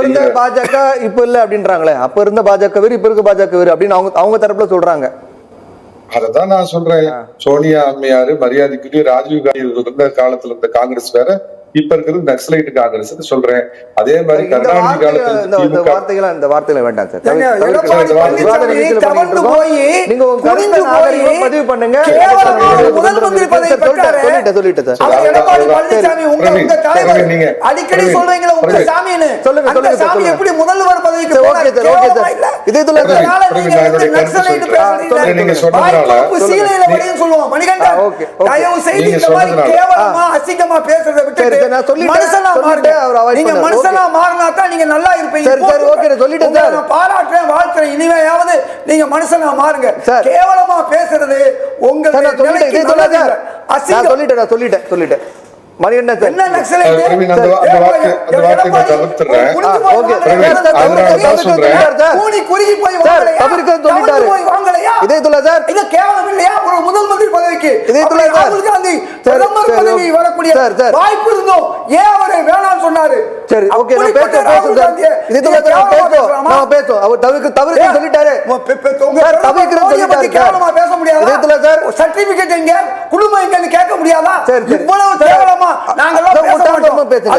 இருந்த பாஜக இப்ப இல்ல அப்படின்றாங்களே. அப்ப இருந்த பாஜக வேறு இப்ப இருக்க பாஜக வேறு அப்படின்னு அவங்க அவங்க தரப்புல சொல்றாங்க. அததான் நான் சொல்றேன். சோனியா அம்மையாரு மரியாதைக்குரிய ராஜீவ் காந்தி இருந்த காலத்துல இருந்த காங்கிரஸ் வேற இப்ப இருக்கிறது நக்சலைட் காங்கிரஸ் சொல்றேன். அதே மாதிரி கருணாநிதி காலத்துல இந்த வார்த்தைகள் இந்த வார்த்தைகளை வேண்டாம் சார். நீங்க உங்க கருத்தை நாகரிகமா பதிவு பண்ணுங்க. முதல் மந்திரி பதவி. சொல்லிட்டேன் சொல்லிட்டேன் சார் நீங்க- அடிக்கடி சொல்றீங்களா சொல்லுங்க, அந்த சொல்லுங்க, சாமி சொல்லுங்க. எப்படி முதல்வர் பதவிக்கு சரி? Okay sir, sir. இதே நீங்க நான் சீலையில சொல்லுவோம். ஓகே. தயவு செய்து இந்த மாதிரி கேவலமா, அசிங்கமா பேசுறதை விட்டுட்டு சொல்லிட்டேன். மனுஷனா மாறுங்க. நீங்க. மனுஷனா மாறினா தான் நீங்க நல்லா இருப்பீங்க சரி, சரி, ஓகே, சொல்லிட்டேன் சார். நான் பாராட்டுறேன் வாழ்த்துறேன் இனிமையாவது நீங்க மனுஷனா மாறுங்க சார். கேவலமா பேசுறது உங்க சொல்லிட்டேன் சொல்லிட்டேன் நான் சொல்லிட்டேன் சொல்லிட்டேன் இதே? சொல்ல சார் இது கேவலம் இல்லையா ஒரு முதல் மந்திரி பதவிக்கு. இதே சொல்லுங்க சார். ராகுல் காந்தி பிரதமர் பதவி. வரக்கூடிய. வாய்ப்பு இருந்தோம் ஏன் அவரு சரி ஓகே நான் சார் இதே நீங்க கேவலமா பேசுவோம் பேசலாமா? நான் பேசுவோம் அவர் தவிர்க்க தவிர்க்க ஏன்? சொல்லிட்டாரு சார், சொல்லிட்டாரு. கேவலமா பேச முடியாதா? சார். சர்டிபிகேட் எங்க குடும்பம் எங்கன்னு கேட்க முடியாதா சரி. இவ்வளவு கேவலமா நாங்கெல்லாம் பேசுங்க.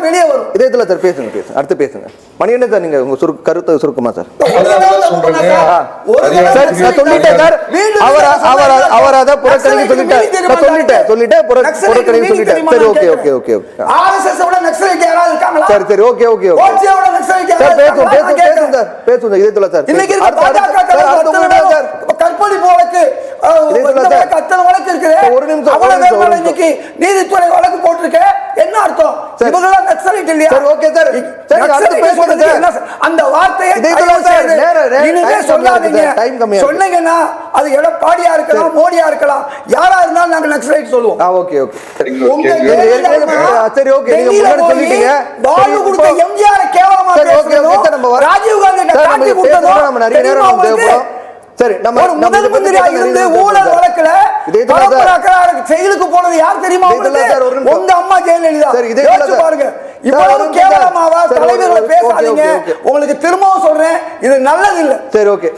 வெளியே வரும். சார் பேசுங்க பேசுங்க. அடுத்து பேசுங்க. மணிகண்டன் சார் நீங்க உங்க சுரு கருத்தை சுருக்கமா சார். சார் சொல்லிட்டேன் சார். அவர் அவர் அவர் அதை புறக்கணிக்க சொல்லிட்டார். நான் சொல்லிட்டேன் சொல்லிட்டேன் புற- புறக்கணிக்க சொல்லிட்டேன் சரி okay okay okay okay. RSS விட நக்சலைட் யாராவது இருக்காங்களா? சரி சரி ஓகே ஓகே ஓகே. கோட்சே விட நக்சலைட் சார் பேசுவோம் கேட்கிறேன். சார். சார் இன்னைக்கு கற்பழிப்பு வழக்கு இருக்குது. சார், ஒரு நிமிஷம், இன்னைக்கு நீதித்துறை வழக்கு போட்டிருக்கு. என்ன அர்த்தம்? நக்சலைட் இல்லையா? Sir, okay sir. சார், அடுத்து பேசுங்க சார். அந்த வார்த்தையை இனிமே சொல்லாதீங்க. கம்மியா. சொன்னீங்கன்னா அது எடப்பாடியா இருக்கலாம் மோடியா இருக்கலாம். யாரா இருந்தாலும் நாங்க நக்சலைட் சொல்லுவோம். ஆ ஓகே சரி, நீங்க முன்னாடி சொல்லிட்டீங்க. சரி, கொடுத்த எம்ஜிஆர் கேவலமா ராஜீவ் காந்தி காட்டி நம்ம நிறைய நேரம் சரி நம்ம ஒரு முதல் மந்திரியா இருந்து ஊழல் வழக்குல செயலுக்கு போனது யார் தெரியுமா. உங்க அம்மா ஜெயலலிதா. சரி, இதே. பாருங்க. இவ்வளவு. கேவலமாவா தலைவர்களை பேசாதீங்க. உங்களுக்கு திரும்பவும் சொல்றேன் இது நல்லது இல்ல சரி ஓகே.